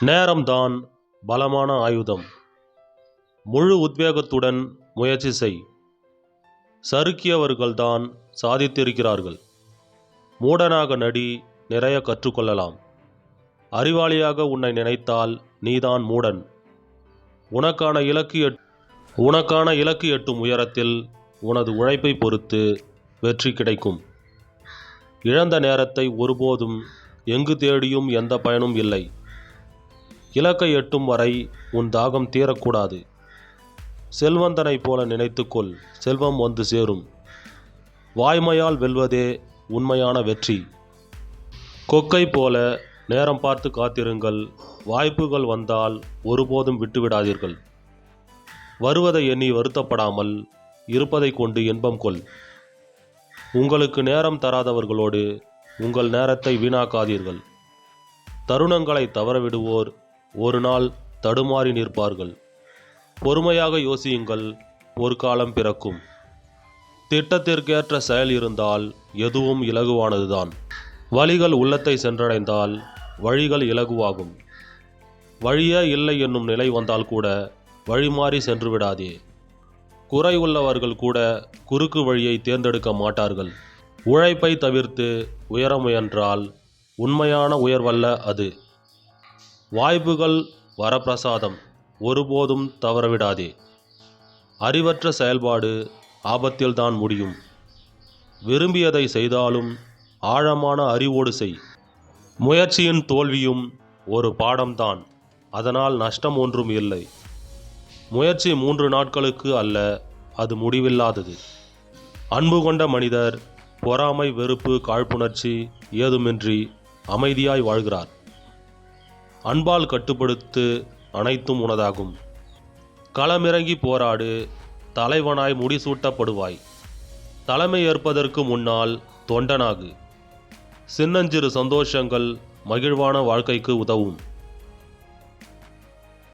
நேரம்தான் பலமான ஆயுதம். முழு உத்வேகத்துடன் முயற்சி செய். சறுக்கியவர்கள்தான் சாதித்திருக்கிறார்கள். மூடனாக நடி நிறைய கற்றுக்கொள்ளலாம். அறிவாளியாக உன்னை நினைத்தால் நீதான் மூடன். உனக்கான இலக்கு எட்- உனக்கான இலக்கு எட்டும் உயரத்தில் உனது உழைப்பை பொறுத்து வெற்றி கிடைக்கும். இழந்த நேரத்தை ஒருபோதும் எங்கு தேடியும் எந்த பயனும் இல்லை. இலக்கை எட்டும் வரை உன் தாகம் தீரக்கூடாது. செல்வந்தனைப் போல நினைத்துக்கொள் செல்வம் வந்து சேரும். வாய்மையால் வெல்வதே உண்மையான வெற்றி. கொக்கை போல நேரம் பார்த்து காத்திருங்கள் வாய்ப்புகள் வந்தால் ஒருபோதும் விட்டுவிடாதீர்கள். வருவதை எண்ணி வருத்தப்படாமல் இருப்பதை கொண்டு இன்பம் கொள். உங்களுக்கு நேரம் தராதவர்களோடு உங்கள் நேரத்தை வீணாக்காதீர்கள். தருணங்களை தவறவிடுவோர் ஒரு நாள் தடுமாறி நிற்பார்கள். பொறுமையாக யோசியுங்கள் ஒரு காலம் பிறக்கும். திட்டத்திற்கேற்ற செயல் இருந்தால் எதுவும் இலகுவானதுதான். வழிகள் உள்ளத்தை சென்றடைந்தால் வழிகள் இலகுவாகும். வழியே இல்லை என்னும் நிலை வந்தால் கூட வழிமாறி சென்று விடாதே குறை உள்ளவர்கள் கூட குறுக்கு வழியை தேர்ந்தெடுக்க மாட்டார்கள். உழைப்பை தவிர்த்து உயர முயன்றால் உண்மையான உயர்வல்ல அது. வாய்ப்புகள் வரப்பிரசாதம். ஒருபோதும் தவறவிடாதே. அறிவற்ற செயல்பாடு ஆபத்தில்தான் முடியும். விரும்பியதை செய்தாலும் ஆழமான அறிவோடு செய். முயற்சியின் தோல்வியும் ஒரு பாடம்தான். அதனால் நஷ்டம் ஒன்றும் இல்லை. முயற்சி மூன்று நாட்களுக்கு அல்ல அது முடிவில்லாதது. அன்பு கொண்ட மனிதர் பொறாமை வெறுப்பு காழ்ப்புணர்ச்சி ஏதுமின்றி அமைதியாய் வாழ்கிறார். அன்பால் கட்டுப்படுத்து அனைத்தும் உனதாகும். களமிறங்கி போராடு தலைவனாய் முடிசூட்டப்படுவாய். தலைமை ஏற்பதற்கு முன்னால் தொண்டனாகு. சின்னஞ்சிறு சந்தோஷங்கள் மகிழ்வான வாழ்க்கைக்கு உதவும்.